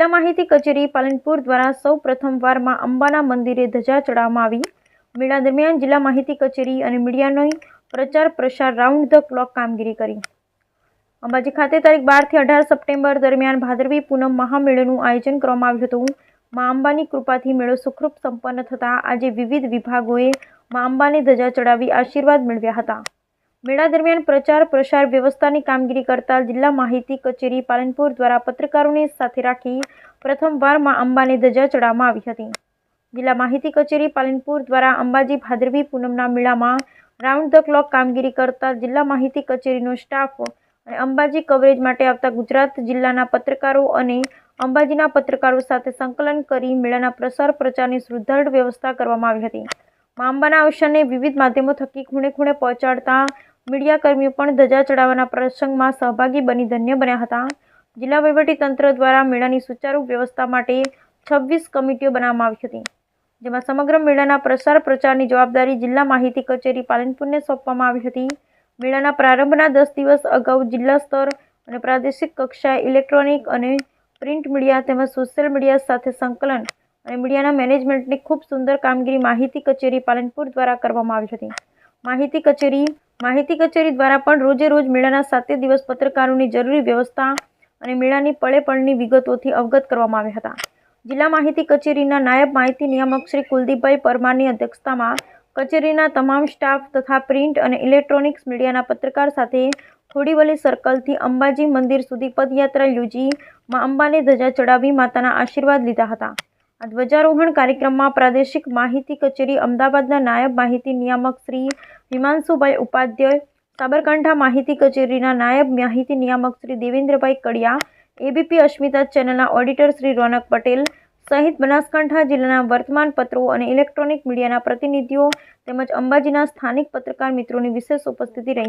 જિલ્લા માહિતી કચેરી પાલનપુર દ્વારા સૌ પ્રથમવારમાં અંબાના મંદિરે ધજા ચડાવવામાં આવી. મેળા દરમિયાન જિલ્લા માહિતી કચેરી અને મીડિયાનો પ્રચાર પ્રસાર રાઉન્ડ ધ ક્લોક કામગીરી કરી. અંબાજી ખાતે તારીખ બારથી અઢાર સપ્ટેમ્બર દરમિયાન ભાદરવી પૂનમ મહામેળાનું આયોજન કરવામાં આવ્યું હતું. મા અંબાની કૃપાથી મેળો સુખરૂપ સંપન્ન થતાં આજે વિવિધ વિભાગોએ મા અંબાને ધજા ચડાવી આશીર્વાદ મેળવ્યા હતા. મેળા દરમિયાન પ્રચાર, પ્રસાર વ્યવસ્થાની કામગીરી કરતા જિલ્લા માહિતી કચેરી પાલનપુર દ્વારા પત્રકારોને સાથે રાખી પ્રથમવારમાં અંબાને ધજા ચડાવવામાં આવી હતી. જિલ્લા માહિતી કચેરી પાલનપુર દ્વારા અંબાજી ભાદરવી પૂનમના મેળામાં રાઉન્ડ ધ ક્લોક કામગીરી કરતા જિલ્લા માહિતી કચેરીનો સ્ટાફ અને અંબાજી કવરેજ માટે આવતા ગુજરાત જિલ્લાના પત્રકારો અને અંબાજીના પત્રકારો સાથે સંકલન કરી મેળાના પ્રસાર, પ્રચારની સુદૃઢ વ્યવસ્થા કરવામાં આવી હતી. મા અંબાના અવસરને વિવિધ માધ્યમો થકી ખૂણે ખૂણે પહોંચાડતા મીડિયાકર્મીઓ પણ ધજા ચડાવવાના પ્રસંગમાં સહભાગી બની ધન્ય બન્યા હતા. જિલ્લા તંત્ર દ્વારા મેળાની સુચારુ વ્યવસ્થા માટે છવ્વીસ કમિટીઓ બનાવવામાં આવી હતી. જેમાં સમગ્ર મેળાના પ્રસાર પ્રચારની જવાબદારી જિલ્લા માહિતી કચેરી પાલનપુરને સોંપવામાં આવી હતી. મેળાના પ્રારંભના દસ દિવસ અગાઉ જિલ્લા સ્તર અને પ્રાદેશિક કક્ષાએ ઇલેક્ટ્રોનિક અને પ્રિન્ટ મીડિયા તેમજ સોશિયલ મીડિયા સાથે સંકલન અને મીડિયાના મેનેજમેન્ટની ખૂબ સુંદર કામગીરી માહિતી કચેરી પાલનપુર દ્વારા કરવામાં આવી હતી. માહિતી કચેરી માહિતી કચેરી દ્વારા પણ રોજે રોજ મેળાના સાતે દિવસ પત્રકારોની જરૂરી વ્યવસ્થા અને મેળાની પળે વિગતોથી અવગત કરવામાં આવ્યા હતા. જિલ્લા માહિતી કચેરીના નાયબ માહિતી નિયામક શ્રી કુલદીપભાઈ પરમારની અધ્યક્ષતામાં કચેરીના તમામ સ્ટાફ તથા પ્રિન્ટ અને ઇલેક્ટ્રોનિક્સ મીડિયાના પત્રકાર સાથે થોડીવલી સર્કલથી અંબાજી મંદિર સુધી પદયાત્રા યોજી માં અંબાને ધજા ચડાવી માતાના આશીર્વાદ લીધા હતા. આ ધ્વજારોહણ કાર્યક્રમમાં પ્રાદેશિક માહિતી કચેરી અમદાવાદના નાયબ માહિતી નિયામક શ્રી હિમાંશુભાઈ ઉપાધ્યાય, સાબરકાંઠા માહિતી કચેરીના નાયબ માહિતી નિયામક શ્રી દેવેન્દ્રભાઈ કડિયા, એબીપી અસ્મિતા ચેનલના ઓડિટર શ્રી રોનક પટેલ સહિત બનાસકાંઠા જિલ્લાના વર્તમાન પત્રો અને ઇલેક્ટ્રોનિક મીડિયાના પ્રતિનિધિઓ તેમજ અંબાજીના સ્થાનિક પત્રકાર મિત્રોની વિશેષ ઉપસ્થિતિ રહી હતી.